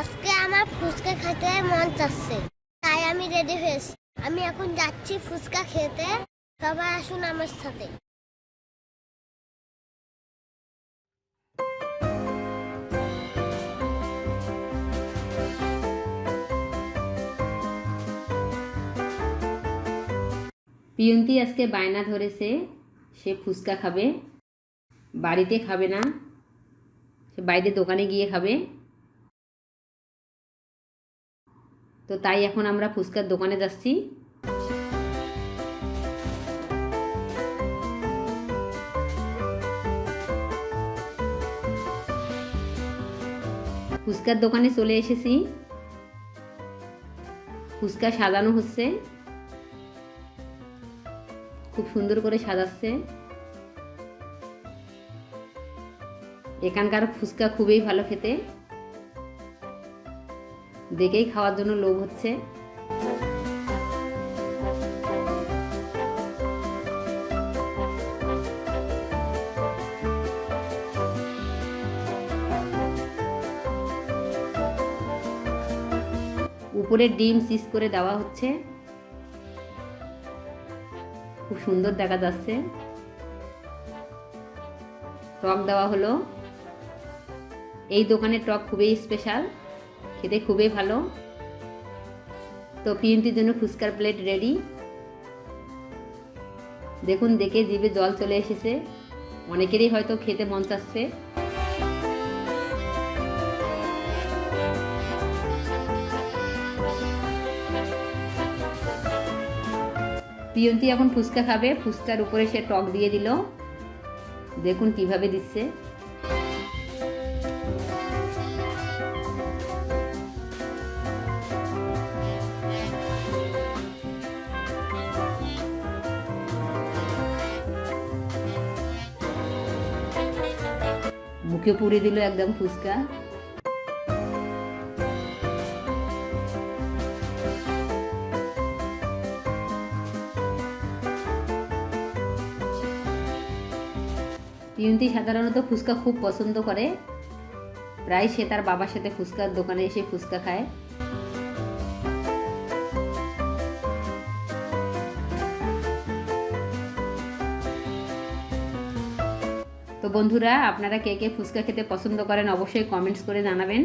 আজকে আমার ফুচকা খেতে মন চাচ্ছে, তাই আমি রেডি হয়েছি। আমি এখন যাচ্ছি ফুচকা খেতে, সবাই আসুন আমার সাথে। পিয়ন্তি আজকে বায়না ধরেছে, সে ফুচকা খাবে, বাড়িতে খাবে না, সে বাইরে দোকানে গিয়ে খাবে। তো তাই এখন আমরা ফুচকার দোকানে যাচ্ছি। ফুচকার দোকানে চলে এসেছি। ফুচকা সাজানো হচ্ছে। খুব সুন্দর করে সাজাচ্ছে। এখানকার ফুচকা খুবই ভালো খেতে। দেখেই খাওয়ার জন্য লোভ হচ্ছে। উপরে ডিম সিস করে দেওয়া হচ্ছে। খুব সুন্দর দেখা যাচ্ছে। টক দেওয়া হলো। এই দোকানের টক খুবই স্পেশাল খেতে খুবই ভালো। তো পিএনটির জন্য ফুচকার প্লেট রেডি দেখুন, দেখে জিভে জল চলে এসেছে। অনেকেরই হয়তো খেতে মন চাচ্ছে। প্রিয়ন্তী এখন ফুচকা খাবে। ফুচকার উপরে সে টক দিয়ে দিল। দেখুন কীভাবে দিচ্ছে। মুখে পুড়ে দিল একদম ফুচকা। ইউনতি সাধারণত ফুচকা খুব পছন্দ করে। প্রায় সে তার বাবার সাথে ফুচকার দোকানে এসে ফুচকা খায়। তো বন্ধুরা, আপনারা কে কে ফুচকা খেতে পছন্দ করেন অবশ্যই কমেন্টস করে জানাবেন।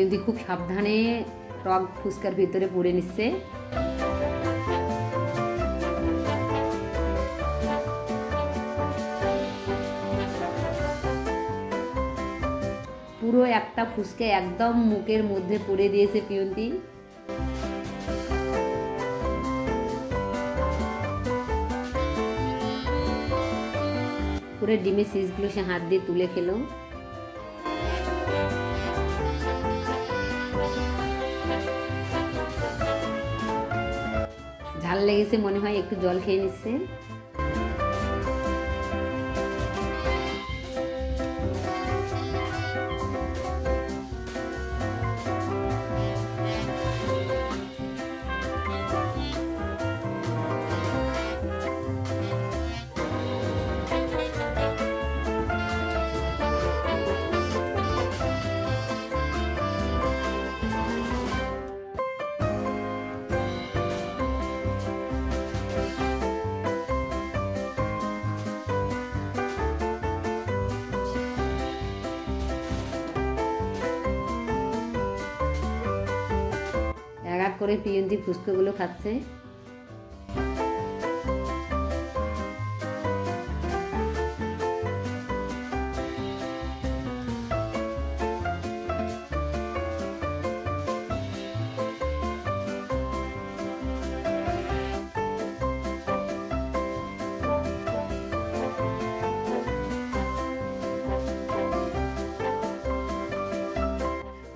যদি খুব সাবধানে টক ফুচকার ভিতরে পুড়ে নিচ্ছে। পুরো একটা ফুচকা একদম মুখের মধ্যে পড়ে দিয়েছে পিয়ন্তি। পুরো ডিমের সিজগুলো সে হাত দিয়ে তুলে খেলো। ঝাল লেগেছে মনে হয়, একটু জল খেয়ে নিচ্ছে। করে পিএনজি ফুচকাগুলো খাচ্ছে।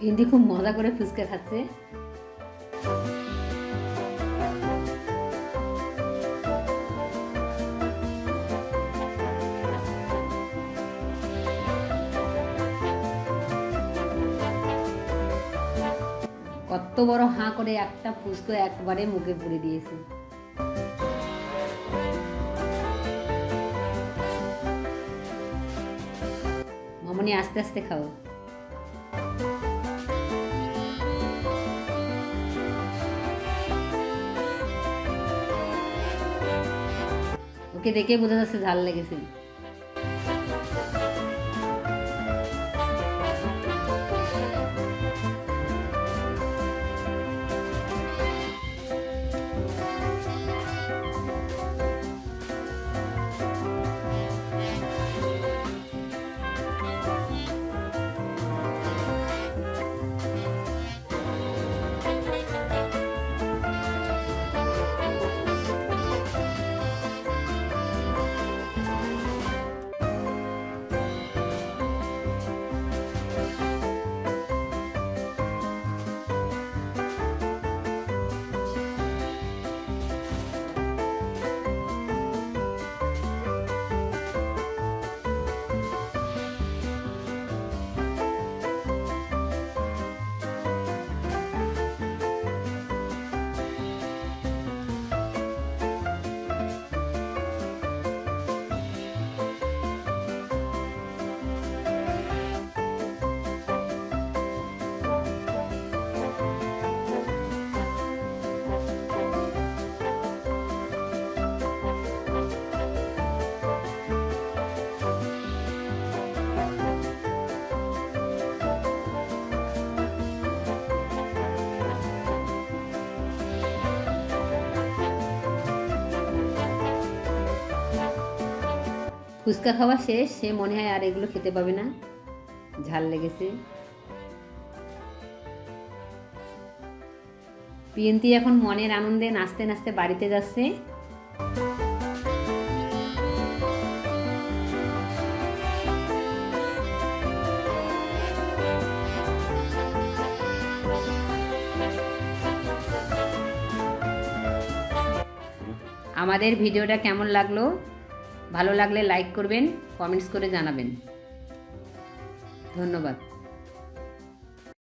হিন্দি খুব মজা করে ফুচকা খাচ্ছে। কত বড় হাঁ করে একটা ফুচকা একবারে মুখে পুরে দিয়েছে। মামনি, আস্তে আস্তে খাও। ওকে দেখে বোঝা যাচ্ছে ঝাল লেগেছে। ফুচকা খাওয়া শেষ, সে মনে হয় আর এগুলো খেতে পাবে না। ঝাল লেগেছে। পিয়ন্তি এখন মনের আনন্দে নাচতে নাচতে বাড়িতে যাচ্ছে। আমাদের ভিডিওটা কেমন লাগল? ভালো লাগলে লাইক করবেন কমেন্টস করে জানাবেন। ধন্যবাদ।